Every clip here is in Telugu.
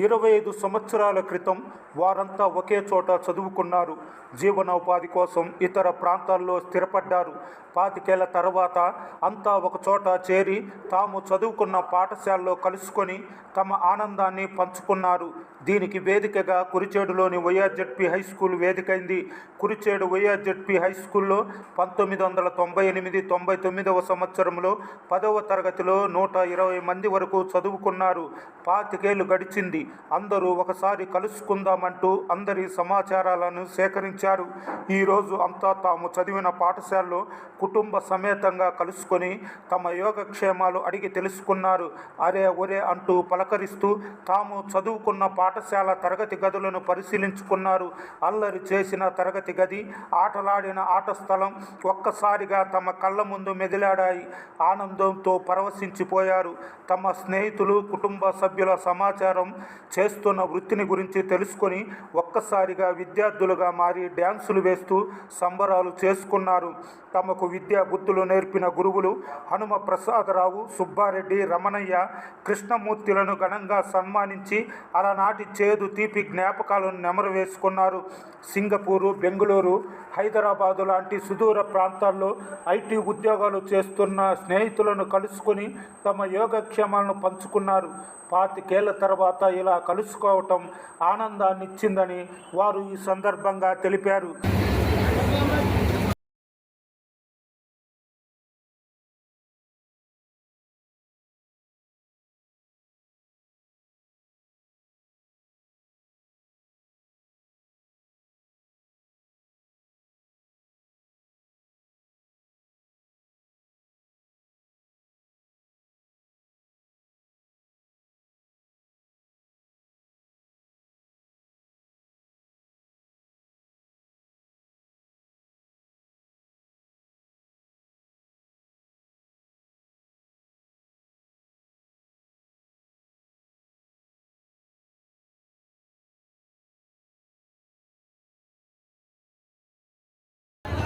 ఇరవై ఐదు సంవత్సరాల క్రితం వారంతా ఒకే చోట చదువుకున్నారు. జీవనోపాధి కోసం ఇతర ప్రాంతాల్లో స్థిరపడ్డారు. పాతికేళ్ళ తర్వాత అంతా ఒక చోట చేరి తాము చదువుకున్న పాఠశాలలో కలుసుకొని తమ ఆనందాన్ని పంచుకున్నారు. దీనికి వేదికగా కురిచేడులోని వైఆర్జెడ్పీ హై స్కూల్ వేదికైంది. కురిచేడు వైఆర్జెడ్పీ హై స్కూల్లో పంతొమ్మిది వందల తొంభై ఎనిమిది తొంభై తొమ్మిదవ సంవత్సరంలో పదవ తరగతిలో నూట ఇరవై మంది వరకు చదువుకున్నారు. పాతికేళ్ళు గడిచింది. అందరూ ఒకసారి కలుసుకుందామంటూ అందరి సమాచారాలను సేకరించారు. ఈరోజు అంతా తాము చదివిన పాఠశాలలో కుటుంబ సమేతంగా కలుసుకొని తమ యోగక్షేమాలు అడిగి తెలుసుకున్నారు. అరే ఒరే అంటూ పలకరిస్తూ తాము చదువుకున్న పాఠశాల తరగతి గదులను పరిశీలించుకున్నారు. అల్లరి చేసిన తరగతి గది ఆటలాడిన ఆట స్థలం ఒక్కసారిగా తమ కళ్ళ ముందు మెదిలాడాయి. ఆనందంతో పరవశించిపోయారు. తమ స్నేహితులు కుటుంబ సభ్యుల సమాచారం చేస్తున్న వృత్తిని గురించి తెలుసుకొని ఒక్కసారిగా విద్యార్థులుగా మారి డ్యాన్సులు వేస్తూ సంబరాలు చేసుకున్నారు. తమకు విద్యా బుద్ధులు నేర్పిన గురువులు హనుమ ప్రసాదరావు సుబ్బారెడ్డి రమణయ్య కృష్ణమూర్తులను ఘనంగా సన్మానించి అలనాటి చేదు తీపి జ్ఞాపకాలను నెమరు వేసుకున్నారు సింగపూరు బెంగళూరు హైదరాబాదు లాంటి సుదూర ప్రాంతాల్లో ఐటీ ఉద్యోగాలు చేస్తున్న స్నేహితులను కలుసుకొని తమ యోగక్షేమాలను పంచుకున్నారు. పాతికేళ్ళ తర్వాత ఇలా కలుసుకోవటం ఆనందాన్నిచ్చిందని వారు ఈ సందర్భంగా తెలిపారు.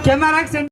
Camera centre